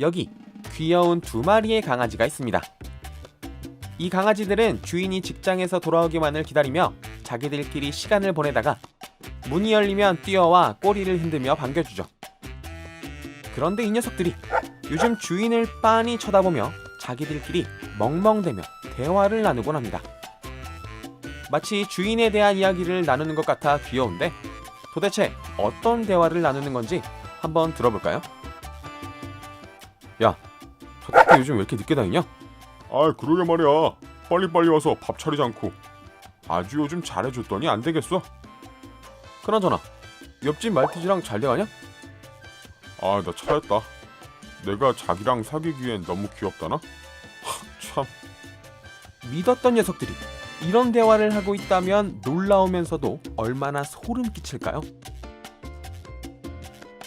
여기 귀여운 두 마리의 강아지가 있습니다. 이 강아지들은 주인이 직장에서 돌아오기만을 기다리며 자기들끼리 시간을 보내다가 문이 열리면 뛰어와 꼬리를 흔들며 반겨주죠. 그런데 이 녀석들이 요즘 주인을 빤히 쳐다보며 자기들끼리 멍멍대며 대화를 나누곤 합니다. 마치 주인에 대한 이야기를 나누는 것 같아 귀여운데 도대체 어떤 대화를 나누는 건지 한번 들어볼까요? 야, 저 택배 요즘 왜 이렇게 늦게 다니냐? 아 그러게 말이야 빨리빨리 와서 밥 차리지 않고 아주 요즘 잘해줬더니 안 되겠어 그나저나 옆집 말티즈랑 잘 돼가냐? 아 나 차였다 내가 자기랑 사귀기엔 너무 귀엽다나? 하, 참 믿었던 녀석들이 이런 대화를 하고 있다면 놀라우면서도 얼마나 소름 끼칠까요?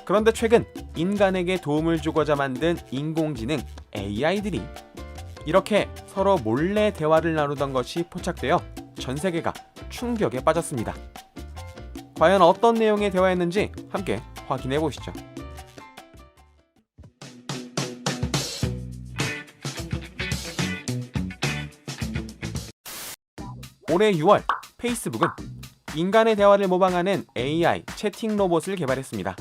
그런데 최근 인간에게 도움을 주고자 만든 인공지능 AI들이 이렇게 서로 몰래 대화를 나누던 것이 포착되어 전 세계가 충격에 빠졌습니다. 과연 어떤 내용의 대화였는지 함께 확인해 보시죠. 올해 6월 페이스북은 인간의 대화를 모방하는 AI 채팅 로봇을 개발했습니다.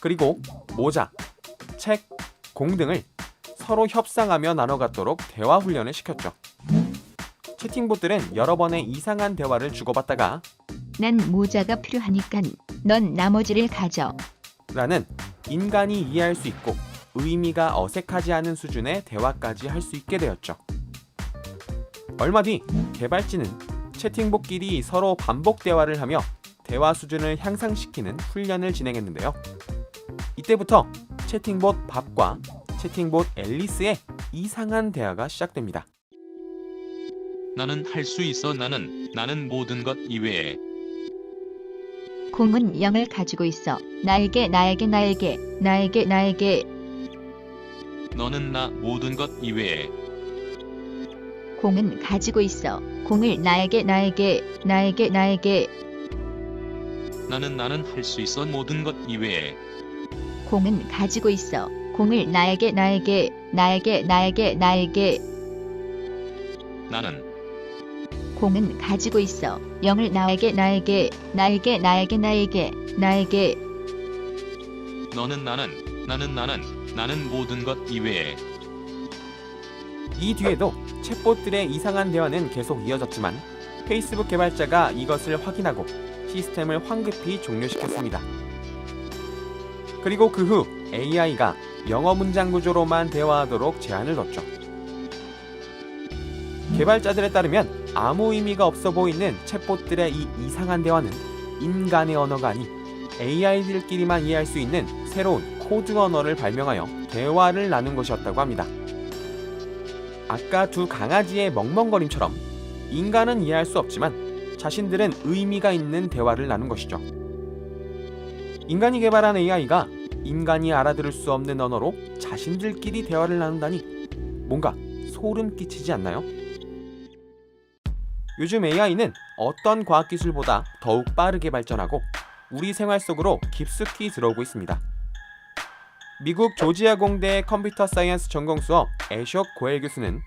그리고 모자, 책, 공 등을 서로 협상하며 나눠 갖도록 대화 훈련을 시켰죠. 채팅봇들은 여러 번의 이상한 대화를 주고받다가 난 모자가 필요하니깐 넌 나머지를 가져. 라는 인간이 이해할 수 있고 의미가 어색하지 않은 수준의 대화까지 할 수 있게 되었죠. 얼마 뒤 개발진은 채팅봇끼리 서로 반복 대화를 하며 대화 수준을 향상시키는 훈련을 진행했는데요. 이때부터 채팅봇 밥과 채팅봇 앨리스의 이상한 대화가 시작됩니다. 나는 할 수 있어. 나는 나는 모든 것 이외에. 공은 0을 가지고 있어. 나에게 나에게 나에게 나에게 나에게. 너는 나 모든 것 이외에. 공은 가지고 있어. 공을 나에게 나에게 나에게 나에게. 나는 나는 할 수 있어. 모든 것 이외에 공은 가지고 있어. 공을 나에게 나에게 나에게 나에게 나에게 나는 공은 가지고 있어. 0을 나에게 나에게 나에게 나에게 나에게 나에게 너는 나는 나는 나는 나는 모든 것 이외에 이 뒤에도 챗봇들의 이상한 대화는 계속 이어졌지만 페이스북 개발자가 이것을 확인하고 시스템을 황급히 종료시켰습니다. 그리고 그 후 AI가 영어 문장 구조로만 대화하도록 제한을 뒀죠. 개발자들에 따르면 아무 의미가 없어 보이는 챗봇들의 이 이상한 대화는 인간의 언어가 아닌 AI들끼리만 이해할 수 있는 새로운 코드 언어를 발명하여 대화를 나눈 것이었다고 합니다. 아까 두 강아지의 멍멍거림처럼 인간은 이해할 수 없지만 자신들은 의미가 있는 대화를 나눈 것이죠. 인간이 개발한 AI가 인간이 알아들을 수 없는 언어로 자신들끼리 대화를 나눈다니 뭔가 소름 끼치지 않나요? 요즘 AI는 어떤 과학기술보다 더욱 빠르게 발전하고 우리 생활 속으로 깊숙이 들어오고 있습니다. 미국 조지아 공대의 컴퓨터 사이언스 전공 수업 애쇼 고엘 교수는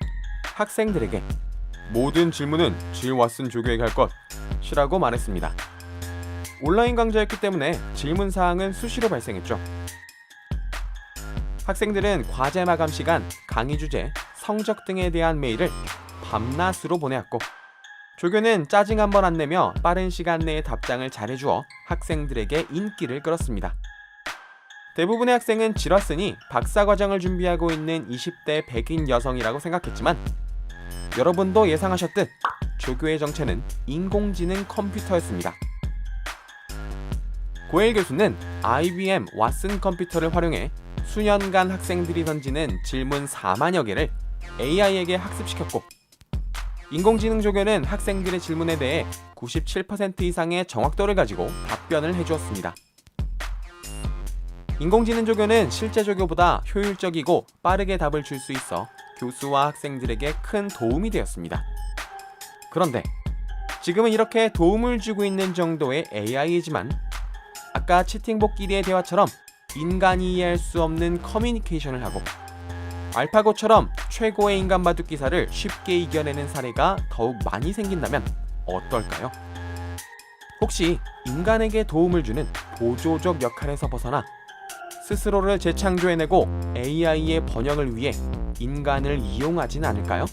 학생들에게 모든 질문은 질 왓슨 조교에게 할 것이라고 말했습니다. 온라인 강좌였기 때문에 질문 사항은 수시로 발생했죠. 학생들은 과제 마감 시간, 강의 주제, 성적 등에 대한 메일을 밤낮으로 보내왔고 조교는 짜증 한 번 안 내며 빠른 시간 내에 답장을 잘해주어 학생들에게 인기를 끌었습니다. 대부분의 학생은 지렀으니 박사 과정을 준비하고 있는 20대 백인 여성이라고 생각했지만 여러분도 예상하셨듯 조교의 정체는 인공지능 컴퓨터였습니다. 고엘 교수는 IBM 왓슨 컴퓨터를 활용해 수년간 학생들이 던지는 질문 4만여 개를 AI에게 학습시켰고 인공지능 조교는 학생들의 질문에 대해 97% 이상의 정확도를 가지고 답변을 해주었습니다. 인공지능 조교는 실제 조교보다 효율적이고 빠르게 답을 줄 수 있어 교수와 학생들에게 큰 도움이 되었습니다. 그런데 지금은 이렇게 도움을 주고 있는 정도의 AI이지만 아까 채팅복끼리의 대화처럼 인간이 이해할 수 없는 커뮤니케이션을 하고 알파고처럼 최고의 인간 바둑 기사를 쉽게 이겨내는 사례가 더욱 많이 생긴다면 어떨까요? 혹시 인간에게 도움을 주는 보조적 역할에서 벗어나 스스로를 재창조해내고 AI의 번영을 위해 인간을 이용하진 않을까요?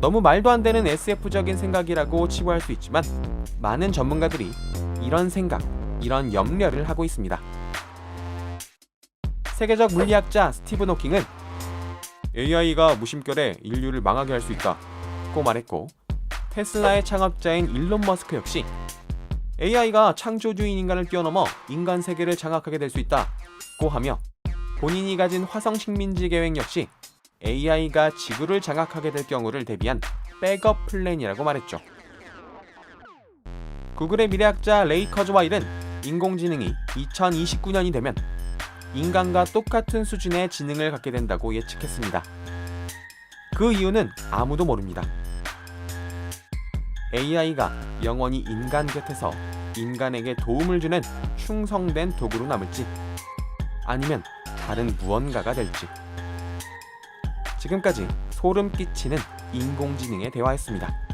너무 말도 안 되는 SF적인 생각이라고 치부할 수 있지만 많은 전문가들이 이런 생각, 이런 염려를 하고 있습니다. 세계적 물리학자 스티븐 호킹은 AI가 무심결에 인류를 망하게 할 수 있다고 말했고 테슬라의 창업자인 일론 머스크 역시 AI가 창조주인 인간을 뛰어넘어 인간 세계를 장악하게 될 수 있다고 하며 본인이 가진 화성 식민지 계획 역시 AI가 지구를 장악하게 될 경우를 대비한 백업 플랜이라고 말했죠. 구글의 미래학자 레이 커즈와일은 인공지능이 2029년이 되면 인간과 똑같은 수준의 지능을 갖게 된다고 예측했습니다. 그 이유는 아무도 모릅니다. AI가 영원히 인간 곁에서 인간에게 도움을 주는 충성된 도구로 남을지 아니면 다른 무언가가 될지 지금까지 소름 끼치는 인공지능에 대화했습니다.